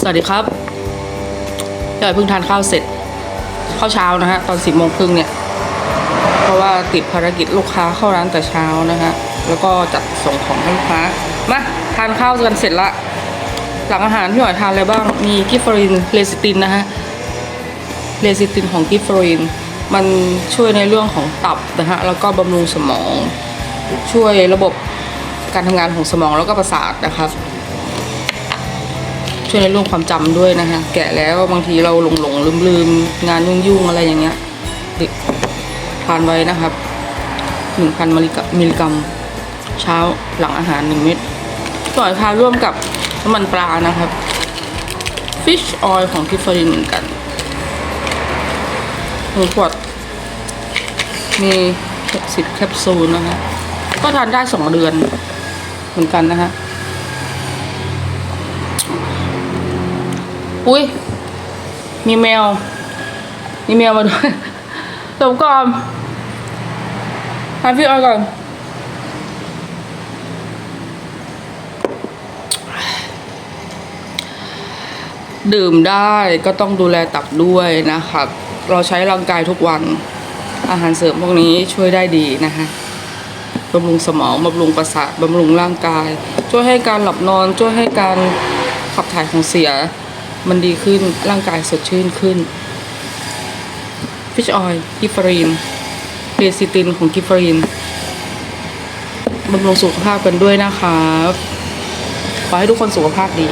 สวัสดีครับยอยเพิ่งทานข้าวเสร็จ ข้าวเช้านะฮะตอนสิบโมงครึ่งเนี่ย เพราะว่าติดภารกิจลูกค้าเข้าร้านแต่เช้านะฮะแล้วก็จัดส่งของให้ลูกค้ามาทานข้าวกันเสร็จละหลังอาหารพี่หอยทานอะไรบ้างมีกิฟฟรินเลซิตินนะฮะเลซิตินของกิฟฟรินมันช่วยในเรื่องของตับนะฮะแล้วก็บำรุงสมอง ช่วยระบบการทำงานของสมองแล้วก็ประสาทนะครับ ช่วยในเรื่องความจำด้วยนะฮะแกะแล้วบางทีเราหลงหลงลืมลืมงานยุ่งยุ่งอะไรอย่างเงี้ยทานไว้นะครับหนึ่งพันมิลลิกรัม เช้าหลังอาหารหนึ่งเม็ดก่อนทานร่วมกับน้ำมันปลานะครับ fish oil ของทิฟฟารินเหมือนกันหนึ่งขวดมี 60 แคปซูลนะคะก็ทานได้สองเดือนเหมือนกันนะคะ อุ้ยมีแมว มีแมวมาด้วยเดี๋ยวก่อนทานพี่ออยก่อนดื่มได้ก็ต้องดูแลตับด้วยนะครับเราใช้ร่างกายทุกวัน อาหารเสริมพวกนี้ช่วยได้ดีนะคะบำรุงสมองบำรุงประสาทบำรุงร่างกาย ช่วยให้การหลับนอนช่วยให้การขับถ่ายของเสีย มันดีขึ้นร่างกายสดชื่นขึ้นฟิชออยล์กิฟฟรีนเบซิตินของกิฟฟรีนบำรุงสุขภาพกันด้วยนะครับขอให้ทุกคนสุขภาพดี